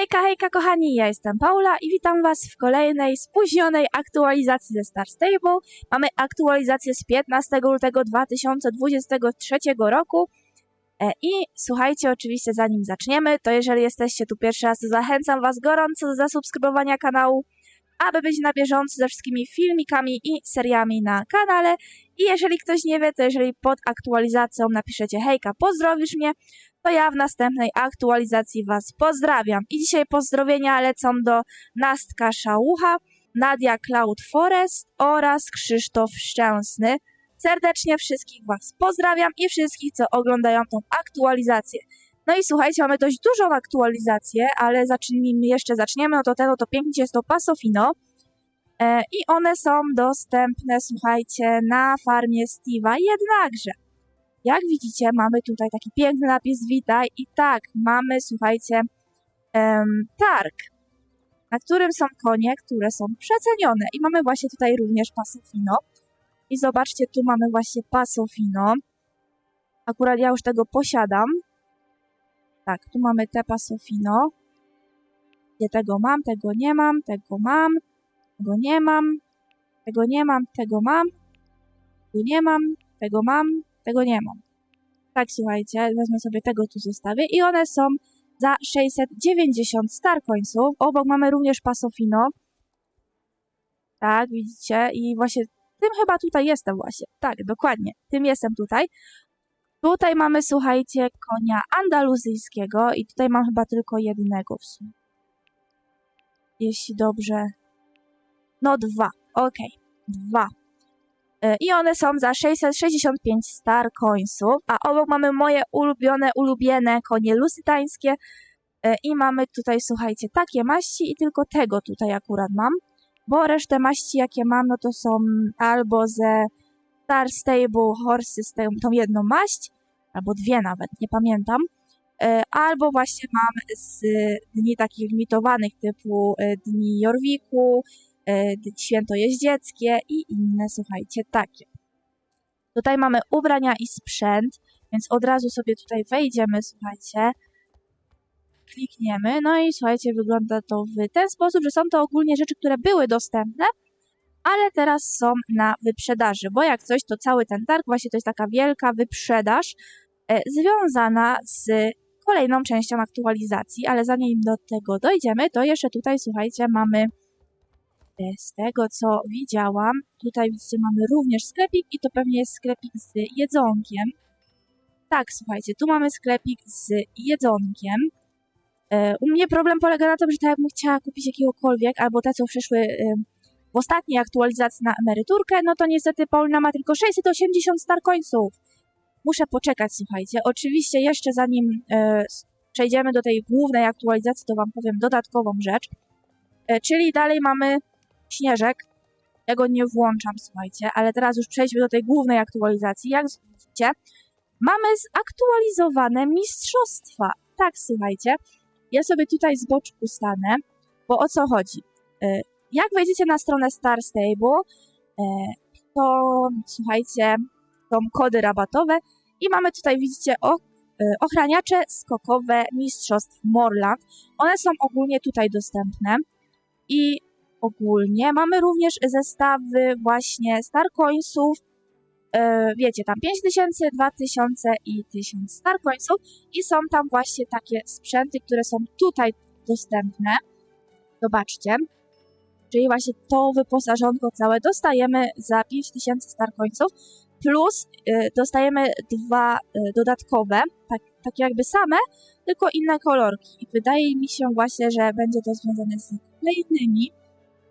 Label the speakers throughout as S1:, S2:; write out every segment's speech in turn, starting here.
S1: Hejka, hejka kochani, ja jestem Paula i witam was w kolejnej spóźnionej aktualizacji ze Star Stable. Mamy aktualizację z 15 lutego 2023 roku. E, I słuchajcie, oczywiście zanim zaczniemy, to jeżeli jesteście tu pierwszy raz, to zachęcam was gorąco do zasubskrybowania kanału, aby być na bieżąco ze wszystkimi filmikami i seriami na kanale. I jeżeli ktoś nie wie, to jeżeli pod aktualizacją napiszecie hejka, pozdrowisz mnie, to ja w następnej aktualizacji Was pozdrawiam. I dzisiaj pozdrowienia lecą do Nastka Szałucha, Nadia Cloud Forest oraz Krzysztof Szczęsny. Serdecznie wszystkich Was pozdrawiam i wszystkich, co oglądają tą aktualizację. No i słuchajcie, mamy dość dużą aktualizację, ale zacznijmy, jeszcze zaczniemy, no to ten oto pięknie jest to Pasofino. E, I one są dostępne, słuchajcie, na farmie Steve'a. Jednakże, jak widzicie, mamy tutaj taki piękny napis Witaj i tak, mamy, słuchajcie, em, targ, na którym są konie, które są przecenione. I mamy właśnie tutaj również Pasofino. I zobaczcie, tu mamy właśnie Pasofino. Akurat ja już tego posiadam. Tak, tu mamy te Pasofino. Gdzie tego mam, tego nie mam, tego mam, tego nie mam, tego nie mam, tego mam, tego nie mam, tego mam, tego nie mam. Tak, słuchajcie, wezmę sobie tego tu zostawię i one są za 690 starcoinsów. Obok mamy również Pasofino. Tak, widzicie? I właśnie tym chyba tutaj jestem właśnie. Tak, dokładnie. Tym jestem tutaj. Tutaj mamy, słuchajcie, konia andaluzyjskiego i tutaj mam chyba tylko jednego w sumie. Jeśli dobrze... No dwa. Okej, dwa. E, I one są za 665 star coinsów, a obok mamy moje ulubione, ulubione konie lusytańskie. E, I mamy tutaj, słuchajcie, takie maści i tylko tego tutaj akurat mam, bo resztę maści, jakie mam, no to są albo ze Star Stable Horses, tą, jedną maść, albo dwie nawet, nie pamiętam, E, albo właśnie mam z dni takich limitowanych typu dni Jorwiku, święto jeździeckie i inne, słuchajcie, takie. Tutaj mamy ubrania i sprzęt, więc od razu sobie tutaj wejdziemy, słuchajcie, klikniemy, no i słuchajcie, wygląda to w ten sposób, że są to ogólnie rzeczy, które były dostępne, ale teraz są na wyprzedaży, bo jak coś, to cały ten targ właśnie to jest taka wielka wyprzedaż e, związana z kolejną częścią aktualizacji, ale zanim do tego dojdziemy, to jeszcze tutaj, słuchajcie, mamy e, z tego, co widziałam, tutaj widzicie, mamy również sklepik i to pewnie jest sklepik z jedzonkiem. Tak, słuchajcie, tu mamy sklepik z jedzonkiem. E, U mnie problem polega na tym, że tak jakbym chciała kupić jakiegokolwiek, albo te, co przyszły e, w ostatniej aktualizacji na emeryturkę, no to niestety Paulina ma tylko 680 starcoinsów. Muszę poczekać, słuchajcie. Oczywiście jeszcze zanim e, przejdziemy do tej głównej aktualizacji, to wam powiem dodatkową rzecz. Czyli dalej mamy śnieżek. Ja go nie włączam, słuchajcie, ale teraz już przejdźmy do tej głównej aktualizacji. Jak widzicie, mamy zaktualizowane mistrzostwa. Tak, słuchajcie. Ja sobie tutaj z boczku stanę, bo o co chodzi? E, jak wejdziecie na stronę Star Stable, e, to słuchajcie, są kody rabatowe i mamy tutaj, widzicie, e, ochraniacze skokowe Mistrzostw Morland. One są ogólnie tutaj dostępne i ogólnie mamy również zestawy właśnie Starcoinsów, e, wiecie, tam 5000, 2000 i 1000 Starcoinsów i są tam właśnie takie sprzęty, które są tutaj dostępne. Zobaczcie. Czyli właśnie to wyposażonko całe dostajemy za 5000 Starcoinsów plus y, dostajemy dwa y, dodatkowe, tak, takie jakby same, tylko inne kolorki. I wydaje mi się właśnie, że będzie to związane z kolejnymi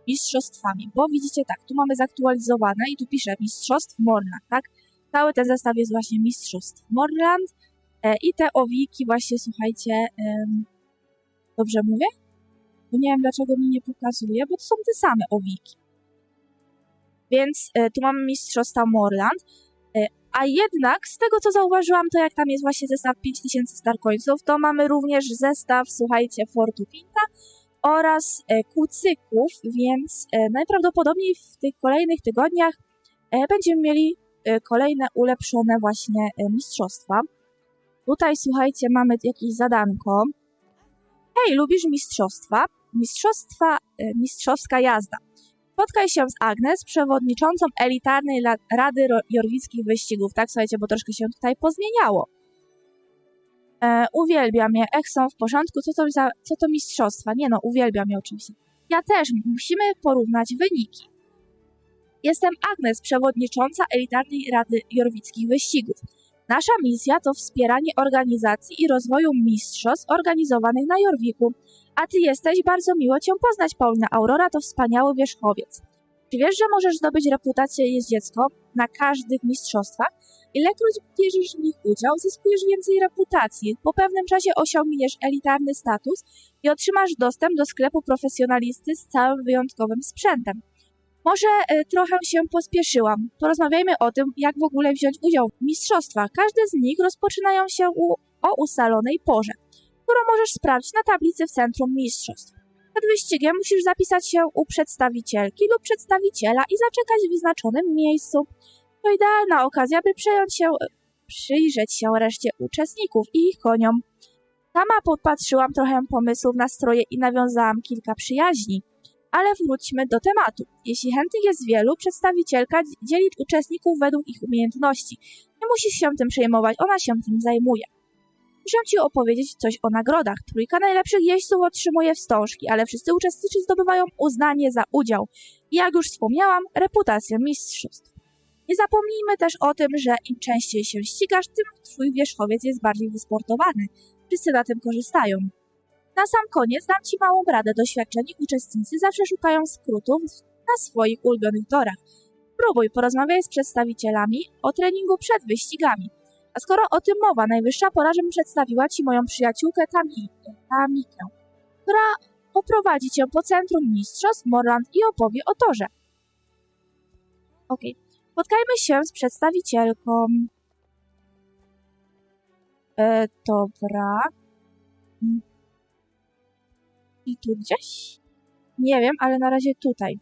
S1: mistrzostwami, bo widzicie tak, tu mamy zaktualizowane i tu pisze Mistrzostw Morland, tak? Cały ten zestaw jest właśnie Mistrzostw Morland e, i te owiki właśnie, słuchajcie, dobrze mówię? Bo nie wiem, dlaczego mi nie pokazuje, bo to są te same owiki. Więc e, tu mamy Mistrzostwa Morland, e, a jednak z tego co zauważyłam, to jak tam jest właśnie zestaw 5000 Starcoinsów, to mamy również zestaw, słuchajcie, Fortu Pinta oraz e, kucyków, więc e, najprawdopodobniej w tych kolejnych tygodniach e, będziemy mieli kolejne ulepszone właśnie mistrzostwa. Tutaj, słuchajcie, mamy jakieś zadanko. Hej, lubisz mistrzostwa? Mistrzostwa, mistrzowska jazda. Spotkaj się z Agnes, przewodniczącą elitarnej Rady Jorwickich Wyścigów. Tak, słuchajcie, bo troszkę się tutaj pozmieniało. E, uwielbiam je, ech, są w porządku. Co to, za, co to mistrzostwa? Nie no, uwielbiam je oczywiście. Ja też, musimy porównać wyniki. Jestem Agnes, przewodnicząca elitarnej Rady Jorwickich Wyścigów. Nasza misja to wspieranie organizacji i rozwoju mistrzostw organizowanych na Jorwiku. A ty jesteś, bardzo miło cię poznać, Paulina Aurora to wspaniały wierzchowiec. Czy wiesz, że możesz zdobyć reputację jeździecką na każdych mistrzostwach? Ilekroć bierzesz w nich udział, zyskujesz więcej reputacji. Po pewnym czasie osiągniesz elitarny status i otrzymasz dostęp do sklepu profesjonalisty z całym wyjątkowym sprzętem. Może e, trochę się pospieszyłam. Porozmawiajmy o tym, jak w ogóle wziąć udział w mistrzostwach. Każde z nich rozpoczynają się u, o ustalonej porze, którą możesz sprawdzić na tablicy w centrum mistrzostw. Przed wyścigiem musisz zapisać się u przedstawicielki lub przedstawiciela i zaczekać w wyznaczonym miejscu. To idealna okazja, by przejąć się, przyjrzeć się reszcie uczestników i ich koniom. Sama podpatrzyłam trochę pomysłów na stroje i nawiązałam kilka przyjaźni. Ale wróćmy do tematu. Jeśli chętnych jest wielu, przedstawicielka dzieli uczestników według ich umiejętności. Nie musisz się tym przejmować, ona się tym zajmuje. Muszę ci opowiedzieć coś o nagrodach. Trójka najlepszych jeźdźców otrzymuje wstążki, ale wszyscy uczestnicy zdobywają uznanie za udział. I jak już wspomniałam, reputację mistrzostw. Nie zapomnijmy też o tym, że im częściej się ścigasz, tym twój wierzchowiec jest bardziej wysportowany. Wszyscy na tym korzystają. Na sam koniec dam Ci małą radę. Doświadczeni uczestnicy zawsze szukają skrótów na swoich ulubionych torach. Próbuj, porozmawiaj z przedstawicielami o treningu przed wyścigami. A skoro o tym mowa, najwyższa pora, żebym przedstawiła Ci moją przyjaciółkę Tami, Tamikę, która poprowadzi Cię po centrum mistrzostw Morland i opowie o torze. Okej. Spotkajmy się z przedstawicielką. E, dobra. I tu gdzieś? Nie wiem, ale na razie tutaj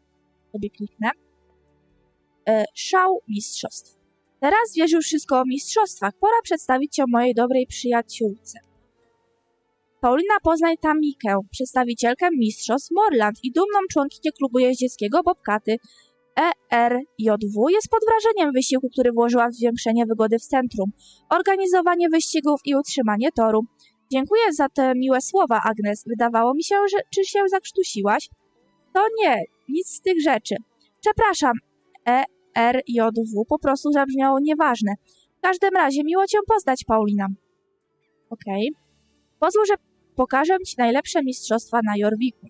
S1: sobie kliknę. E, szał mistrzostw. Teraz wiesz już wszystko o mistrzostwach. Pora przedstawić cię mojej dobrej przyjaciółce. Paulina poznaj Tamikę, przedstawicielkę mistrzostw Morland i dumną członkinię klubu jeździeckiego Bobkaty ERJW jest pod wrażeniem wysiłku, który włożyła w zwiększenie wygody w centrum, organizowanie wyścigów i utrzymanie toru. Dziękuję za te miłe słowa, Agnes. Wydawało mi się, że czy się zakrztusiłaś? To nie, nic z tych rzeczy. Przepraszam, ERJW po prostu zabrzmiało nieważne. W każdym razie miło cię poznać, Paulina. Okej. Pozwól, że pokażę ci najlepsze mistrzostwa na Jorwiku.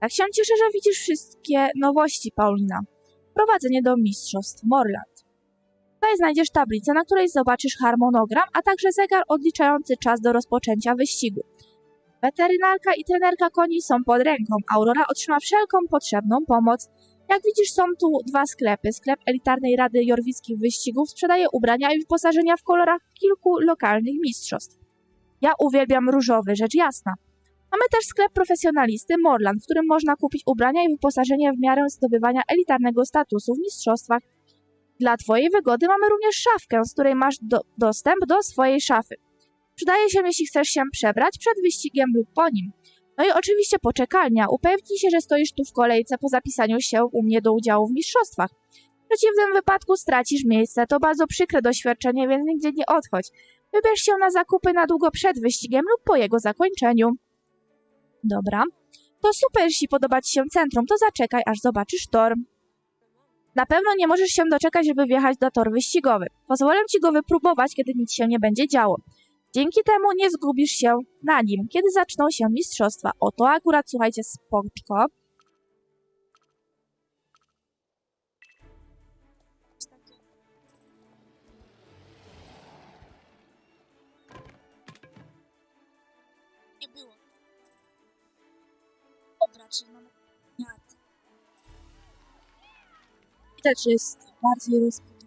S1: Tak się cieszę, że widzisz wszystkie nowości, Paulina. Prowadzenie do mistrzostw Morland. Tutaj znajdziesz tablicę, na której zobaczysz harmonogram, a także zegar odliczający czas do rozpoczęcia wyścigu. Weterynarka i trenerka koni są pod ręką. Aurora otrzyma wszelką potrzebną pomoc. Jak widzisz, są tu dwa sklepy. Sklep elitarnej Rady Jorwickich Wyścigów sprzedaje ubrania i wyposażenia w kolorach kilku lokalnych mistrzostw. Ja uwielbiam różowy, rzecz jasna. Mamy też sklep profesjonalisty Morland, w którym można kupić ubrania i wyposażenie w miarę zdobywania elitarnego statusu w mistrzostwach. Dla Twojej wygody mamy również szafkę, z której masz do, dostęp do swojej szafy. Przydaje się, jeśli chcesz się przebrać przed wyścigiem lub po nim. No i oczywiście poczekalnia. Upewnij się, że stoisz tu w kolejce po zapisaniu się u mnie do udziału w mistrzostwach. W przeciwnym wypadku stracisz miejsce. To bardzo przykre doświadczenie, więc nigdzie nie odchodź. Wybierz się na zakupy na długo przed wyścigiem lub po jego zakończeniu. Dobra. To super, jeśli podoba Ci się centrum, to zaczekaj, aż zobaczysz tor. Na pewno nie możesz się doczekać, żeby wjechać na tor wyścigowy. Pozwolę Ci go wypróbować, kiedy nic się nie będzie działo. Dzięki temu nie zgubisz się na nim, kiedy zaczną się mistrzostwa. Oto akurat, słuchajcie, spoczko. Czyli mamy miat. Widać, że jest bardziej rozbudowany.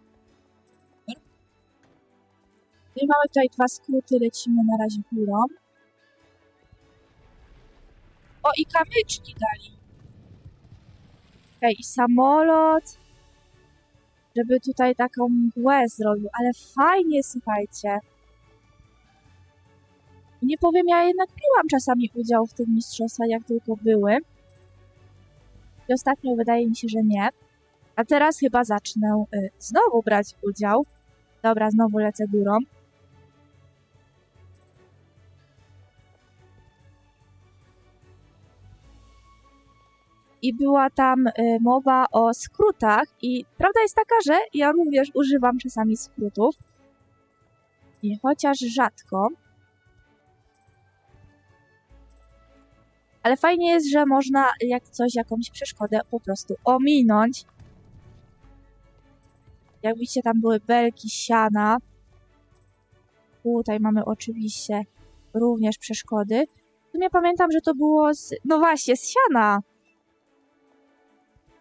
S1: I mamy tutaj dwa skróty, lecimy na razie górą. O, i kamyczki dali. Okej, i samolot. Żeby tutaj taką mgłę zrobił, ale fajnie, słuchajcie. Nie powiem, ja jednak piłam czasami udział w tych mistrzostwach, jak tylko były. I ostatnio wydaje mi się, że nie. A teraz chyba zacznę y, znowu brać udział. Dobra, znowu lecę górą. I była tam y, mowa o skrótach i prawda jest taka, że ja również używam czasami skrótów. I chociaż rzadko, ale fajnie jest, że można jak coś, jakąś przeszkodę po prostu ominąć. Jak widzicie, tam były belki, siana. Tutaj mamy oczywiście również przeszkody. Tu nie pamiętam, że to było z... No właśnie, z siana!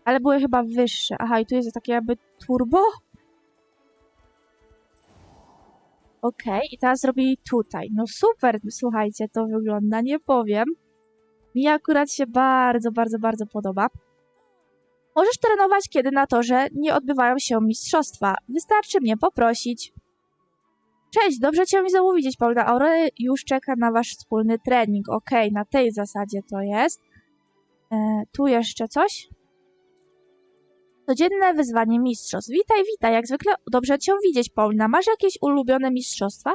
S1: Ale były chyba wyższe. Aha, i tu jest takie jakby turbo. Okej, i teraz zrobili tutaj. No super, słuchajcie, to wygląda, nie powiem. Mi akurat się bardzo, bardzo, bardzo podoba. Możesz trenować, kiedy na torze nie odbywają się mistrzostwa. Wystarczy mnie poprosić. Cześć, dobrze Cię mi znowu widzieć, Paulina. Aurora już czeka na Wasz wspólny trening. Okej, na tej zasadzie to jest. E, tu jeszcze coś? Codzienne wyzwanie mistrzostw. Witaj, witaj. Jak zwykle dobrze Cię widzieć, Paulina. Masz jakieś ulubione mistrzostwa?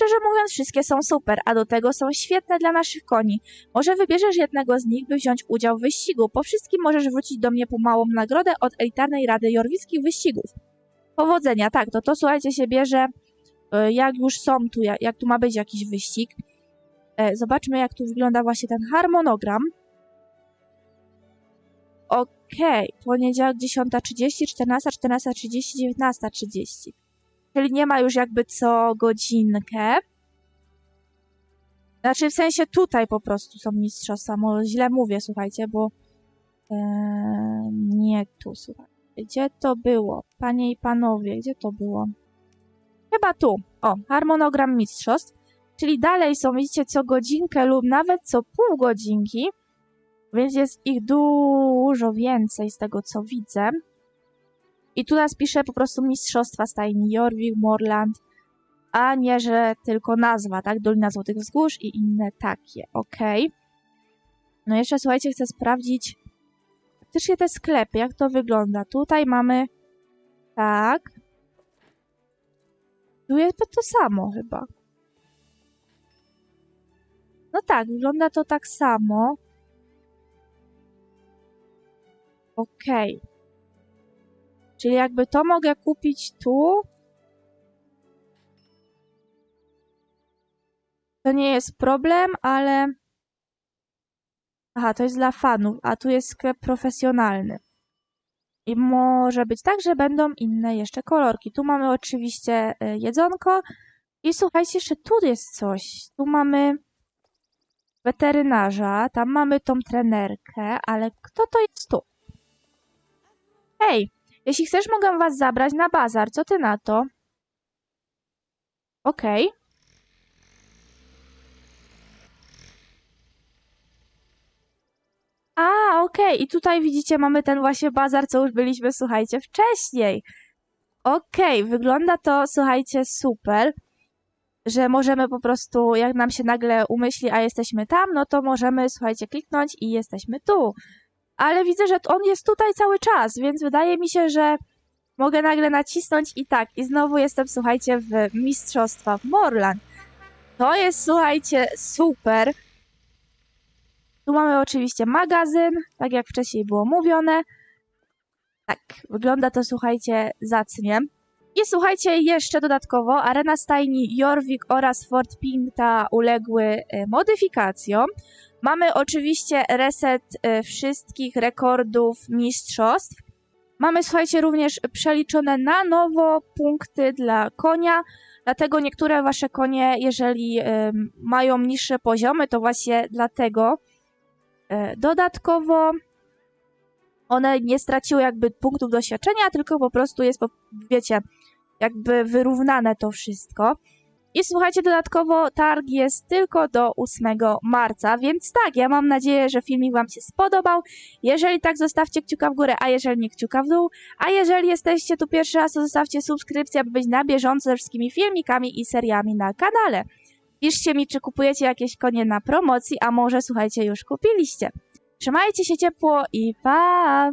S1: Szczerze mówiąc, wszystkie są super, a do tego są świetne dla naszych koni. Może wybierzesz jednego z nich, by wziąć udział w wyścigu. Po wszystkim możesz wrócić do mnie po małą nagrodę od elitarnej Rady Jorwickich Wyścigów. Powodzenia, tak, to to słuchajcie się bierze, e, jak już są tu, jak, tu ma być jakiś wyścig. E, Zobaczmy, jak tu wygląda właśnie ten harmonogram. Okej, poniedziałek 10.30, 14, 14.30, 19.30. Czyli nie ma już jakby co godzinkę. Znaczy w sensie tutaj po prostu są mistrzostwa. Może źle mówię, słuchajcie, bo e, nie tu, słuchajcie. Gdzie to było? Panie i panowie, gdzie to było? Chyba tu. O, harmonogram mistrzostw. Czyli dalej są, widzicie, co godzinkę lub nawet co pół godzinki. Więc jest ich dużo więcej z tego, co widzę. I tu nas pisze po prostu mistrzostwa stajni Jorvik, Morland, a nie, że tylko nazwa, tak? Dolina Złotych Wzgórz i inne takie, ok. No jeszcze słuchajcie, chcę sprawdzić faktycznie te sklepy, jak to wygląda. Tutaj mamy tak. Tu jest to samo chyba. No tak, wygląda to tak samo. Okej. Okay. Czyli jakby to mogę kupić tu. To nie jest problem, ale... Aha, to jest dla fanów, a tu jest sklep profesjonalny. I może być tak, że będą inne jeszcze kolorki. Tu mamy oczywiście y, jedzonko. I słuchajcie, jeszcze tu jest coś. Tu mamy weterynarza, tam mamy tą trenerkę, ale kto to jest tu? Hej, jeśli chcesz, mogę was zabrać na bazar. Co ty na to? Okej. Okay. A, okej. Okay. I tutaj widzicie, mamy ten właśnie bazar, co już byliśmy, słuchajcie, wcześniej. Okej, okay. wygląda to, słuchajcie, super, że możemy po prostu, jak nam się nagle umyśli, a jesteśmy tam, no to możemy, słuchajcie, kliknąć i jesteśmy tu ale widzę, że on jest tutaj cały czas, więc wydaje mi się, że mogę nagle nacisnąć i tak. I znowu jestem, słuchajcie, w mistrzostwa w Morland. To jest, słuchajcie, super. Tu mamy oczywiście magazyn, tak jak wcześniej było mówione. Tak, wygląda to, słuchajcie, zacnie. I słuchajcie, jeszcze dodatkowo arena stajni Jorvik oraz Fort Pinta uległy e, modyfikacjom. Mamy oczywiście reset y, wszystkich rekordów mistrzostw. Mamy, słuchajcie, również przeliczone na nowo punkty dla konia, dlatego niektóre wasze konie, jeżeli y, mają niższe poziomy, to właśnie dlatego dodatkowo one nie straciły jakby punktów doświadczenia, tylko po prostu jest, wiecie, jakby wyrównane to wszystko. I słuchajcie, dodatkowo targ jest tylko do 8 marca, więc tak, ja mam nadzieję, że filmik Wam się spodobał. Jeżeli tak, zostawcie kciuka w górę, a jeżeli nie kciuka w dół. A jeżeli jesteście tu pierwszy raz, to zostawcie subskrypcję, aby być na bieżąco ze wszystkimi filmikami i seriami na kanale. Piszcie mi, czy kupujecie jakieś konie na promocji, a może słuchajcie, już kupiliście. Trzymajcie się ciepło i pa!